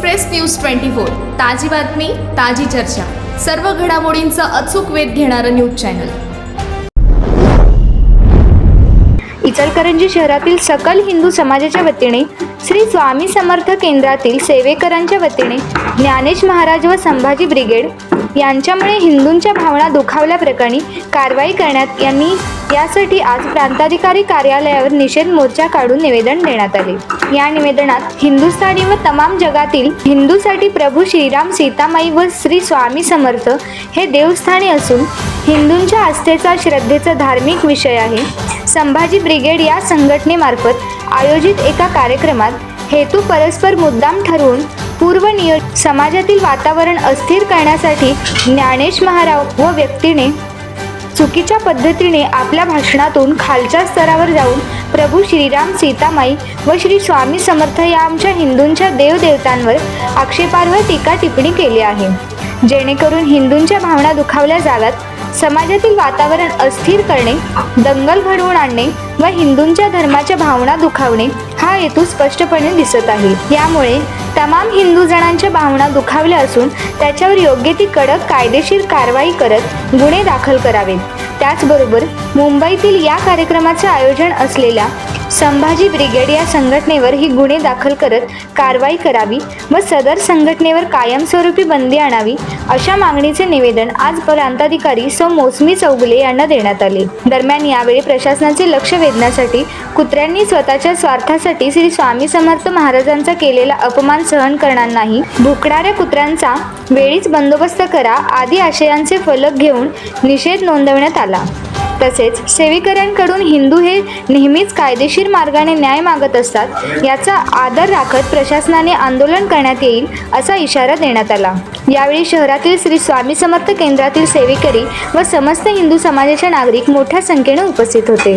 Express news twenty four ताजी बातमी ताजी चर्चा. सर्व घडामोडींचा अचूक वेध घेणारं न्यूज चॅनल. इचलकरंजी शहरातील सकल हिंदू समाजाच्या वतीने श्री स्वामी समर्थ केंद्रातील सेवेकरांच्या वतीने ज्ञानेश महाराज व संभाजी ब्रिगेड यांच्यामुळे हिंदूंच्या भावना दुखावल्याप्रकरणी कारवाई करण्यात यांनी यासाठी आज प्रांताधिकारी कार्यालयावर निषेध मोर्चा काढून निवेदन देण्यात आले. या निवेदनात हिंदुस्थानी व तमाम जगातील हिंदूसाठी प्रभू श्रीराम सीतामाई व श्री स्वामी समर्थ हे देवस्थानी असून हिंदूंच्या आस्थेचा श्रद्धेचा धार्मिक विषय आहे. संभाजी ब्रिगेड या संघटनेमार्फत आयोजित एका कार्यक्रमात हेतू परस्पर मुद्दाम ठरवून पूर्वनिय समाजातील वातावरण अस्थिर करण्यासाठी ज्ञानेश महाराव व व्यक्तीने चुकीच्या पद्धतीने आपल्या भाषणातून खालच्या स्तरावर जाऊन प्रभू श्रीराम सीतामाई व श्री स्वामी समर्थ या आमच्या हिंदूंच्या देवदेवतांवर आक्षेपार्ह टीका टिप्पणी केली आहे. जेणेकरून हिंदूंच्या भावना दुखावल्या जाव्यात समाजातील वातावरण अस्थिर करणे दंगल घडवून आणणे व हिंदूंच्या धर्माच्या भावना दुखावणे हा हेतू स्पष्टपणे दिसत आहे. यामुळे तमाम हिंदू जणांच्या भावना दुखावल्या असून त्याच्यावर योग्य ती कडक कायदेशीर कारवाई करत गुन्हे दाखल करावेत. त्याचबरोबर मुंबईतील या कार्यक्रमाचे आयोजन असलेल्या संभाजी ब्रिगेड या संघटनेवर ही गुन्हे दाखल करत कारवाई करावी व सदर संघटनेवर कायमस्वरूपी बंदी आणावी अशा मागणीचे निवेदन आज प्रांताधिकारी सौ मोसमी चौगुले यांना देण्यात आले. दरम्यान यावेळी प्रशासनाचे लक्ष वेधण्यासाठी कुत्र्यांनी स्वतःच्या स्वार्थासाठी श्री स्वामी समर्थ महाराजांचा केलेला अपमान सहन करणार नाही भुकणाऱ्या कुत्र्यांचा वेळीच बंदोबस्त करा आदी आशयांचे फलक घेऊन निषेध नोंदवण्यात आला. तसेच सेविकऱ्यांकडून हिंदू हे नेहमीच कायदेशीर मार्गाने न्याय मागत असतात याचा आदर राखत प्रशासनाने आंदोलन करण्यात येईल असा इशारा देण्यात आला. यावेळी शहरातील श्री स्वामी समर्थ केंद्रातील सेविकरी व समस्त हिंदू समाजाचे नागरिक मोठ्या संख्येने उपस्थित होते.